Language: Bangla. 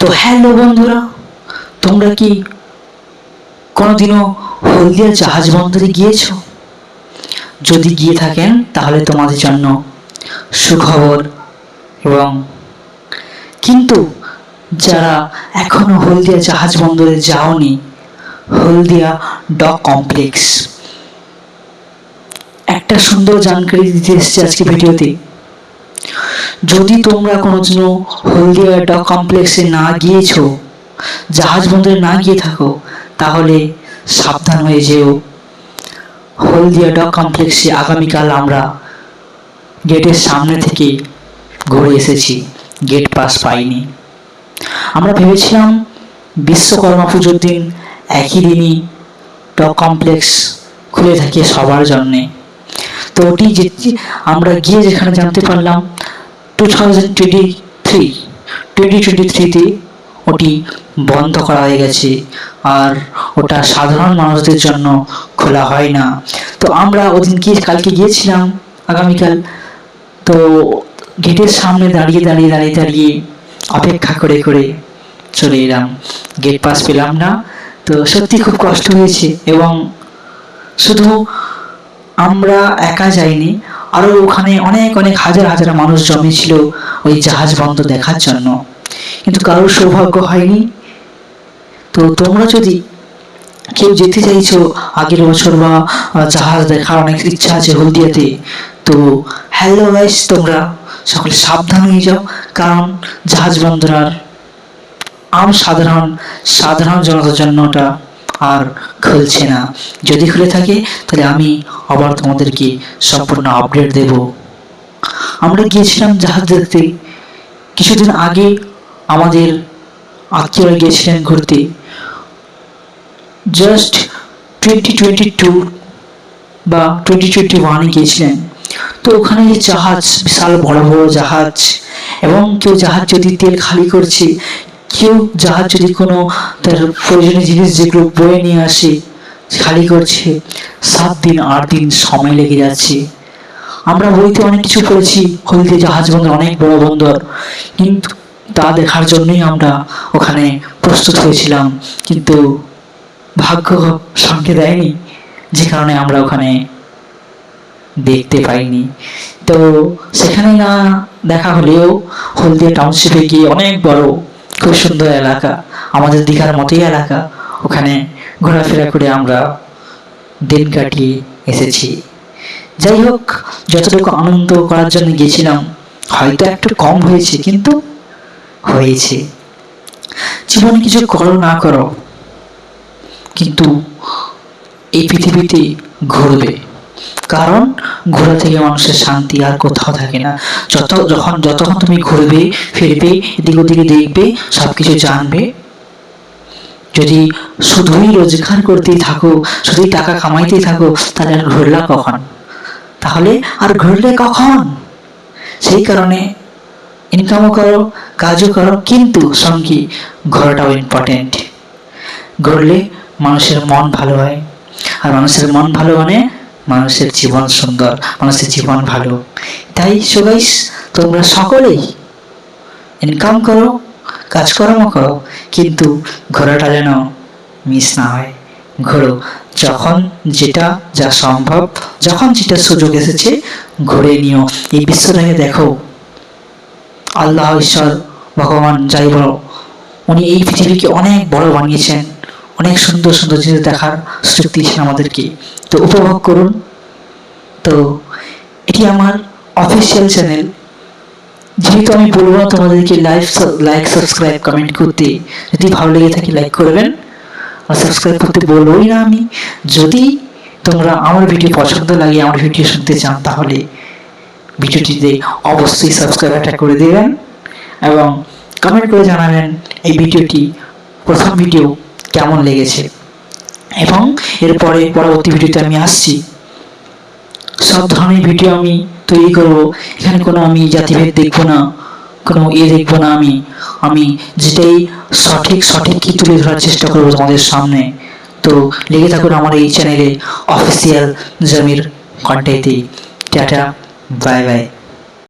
তো হ্যালো বন্ধুরা, তোমরা কি কোনোদিনও হলদিয়া জাহাজ বন্দরে গিয়েছো? যদি গিয়ে থাকেন, তাহলে তোমাদের জন্য সুখবর এবং কিন্তু যারা এখনও হলদিয়া জাহাজ বন্দরে যাওনি, হলদিয়া ডক কমপ্লেক্স। একটা সুন্দর জানকারি দিতে এসেছে আজকে ভিডিওতে। যদি তোমরা কোনোদিনও হলদিয়া ডক কমপ্লেক্সে না গিয়েছো জাহাজ বন্দরে না গিয়ে থাকো, তাহলে সাবধান হয়ে যেও। হলদিয়া ডক কমপ্লেক্সে আগামীকাল আমরা গেটের সামনে থেকে ঘুরে এসেছি গেট পাস পাইনি। আমরা ভেবেছিলাম বিশ্বকর্মা পুজোর দিন একই দিনই ডক কমপ্লেক্স খুলে থাকে সবার জন্যে। তো ওটি আমরা গিয়ে যেখানে জানতে পারলাম two thousand twenty three twenty twenty থ্রিতে ওটি বন্ধ করা হয়ে গেছে। আর ওটা সাধারণ মানুষদের জন্য খোলা হয় না। তো আমরা ওদিন গিয়ে কালকে গিয়েছিলাম আগামীকাল। তো গেটের সামনে দাঁড়িয়ে দাঁড়িয়ে দাঁড়িয়ে দাঁড়িয়ে অপেক্ষা করে করে চলে এলাম। গেট পাস পেলাম না। তো সত্যি খুব কষ্ট হয়েছে এবং শুধু আমরা একা যাইনি আরও ওখানে অনেক অনেক হাজার হাজার মানুষ জমেছিল ওই জাহাজ বন্ধ দেখার জন্য। কিন্তু কারোর সৌভাগ্য হয়নি। তো তোমরা যদি কেউ যেতে চাইছো আগের বছর বা জাহাজ দেখার অনেক ইচ্ছা আছে হলদিয়াতে, তো হ্যালো গাইস তোমরা সকলে সাবধান হয়ে যাও, কারণ জাহাজ বন্দর আর আম সাধারণ সাধারণ জনতার জন্য ওটা আর খুলছে না। যদি খুলে থাকে, তাহলে আমি আবার তোমাদেরকে সম্পূর্ণ আপডেট দেব। আমরা গিয়েছিলাম জাহাজ দেখতে। কিছুদিন আগে আমাদের আত্মীয়রা গিয়েছিলেন ঘুরতে। জাস্ট টোয়েন্টি টোয়েন্টি টু বা টোয়েন্টি টোয়েন্টি ওয়ানে গিয়েছিলেন। তো ওখানে যে জাহাজ, বিশাল বড় বড় জাহাজ এবং কেউ জাহাজ যদি তেল খালি করছে কেউ জাহাজ যদি কোনো তার প্রয়োজনীয় জিনিস যেগুলো বয়ে নিয়ে আসে, খালি করছে, সাত দিন, আট দিন সময় লেগে যাচ্ছে। আমরা বইতে অনেক কিছু পড়েছি হলদিয়া জাহাজ বন্দর অনেক বড় বন্দর, কিন্তু তা দেখার জন্যই আমরা ওখানে প্রস্তুত হয়েছিলাম, কিন্তু ভাগ্য সঙ্গে দেয়নি, যে কারণে আমরা ওখানে দেখতে পাইনি। তো সেখানে না দেখা হলেও হলদিয়া টাউনশিপে গিয়ে অনেক বড় খুব সুন্দর এলাকা, আমাদের দীঘার মতোই এলাকা। ওখানে ঘোরাফেরা করে আমরা দিন কাটিয়ে এসেছি। যাই হোক, যতটুকু আনন্দ করার জন্য গিয়েছিলাম, হয়তো একটু কম হয়েছে, কিন্তু হয়েছে। জীবনে কিছু করো না করো, কিন্তু এই পৃথিবীতে ঘুরবে। কারণ ঘোরা থেকে মানুষের শান্তি আর কোথাও থাকে না। যত যখন যতক্ষণ তুমি ঘুরবে, ফিরবে, এদিক ওদিকে দেখবে সব কিছু জানবে। যদি শুধুই রোজগার করতেই থাকো, শুধুই টাকা কামাইতেই থাকো, তাহলে আর ঘুরলা কখন? তাহলে আর ঘুরলে কখন? সেই কারণে ইনকামও করো, কাজও করো, কিন্তু সঙ্গে ঘোরাটাও ইম্পর্টেন্ট ঘুরলে মানুষের মন ভালো হয়। আর মানুষের মন ভালো মানে মানুষের জীবন সুন্দর, মানুষের জীবন ভালো। তাই সবাই তোমরা সকলেই ইনকাম করো, কাজকর্ম করো, কিন্তু ঘোরাটা যেন মিস না হয়। ঘোরো যখন যেটা যা সম্ভব, যখন যেটা সুযোগ এসেছে, ঘুরে নিও। এই বিশ্বটাকে দেখো। আল্লাহ ঈশ্বর, ভগবান যাই বলো, উনি এই পৃথিবীকে অনেক বড় বানিয়েছেন। অনেক সুন্দর সুন্দর জিনিস দেখার সুযোগ দিয়েছেন আমাদেরকে। তো উপভোগ করুন। তো এটি আমার অফিসিয়াল চ্যানেল যেহেতু আমি বলব না তোমাদেরকে লাইভ লাইক সাবস্ক্রাইব কমেন্ট করতে, যদি ভালো লেগে থাকে লাইক করবেন। আর সাবস্ক্রাইব করতে বলবোই না আমি। যদি তোমরা আমার ভিডিও পছন্দ লাগে, আমার ভিডিও শুনতে চান, তাহলে ভিডিওটিতে অবশ্যই সাবস্ক্রাইবটা করে দেবেন। এবং কমেন্ট করে জানাবেন, এই ভিডিওটি প্রথম ভিডিও কেমন লেগেছে। এবং এরপরে পরবর্তী ভিডিওতে আমি আসছি। সব ধরনের ভিডিও আমি তৈরি করব। এখানে কোনো আমি জাতিভেদ দেখব না, কোনো ইয়ে দেখব না আমি। আমি যেটাই সঠিক সঠিক কি তুলে ধরার চেষ্টা করব তোমাদের সামনে। তো লেগে থাকুন আমার এই চ্যানেলে অফিসিয়াল জমির কন্টেন্টে টাটা, বাই বাই।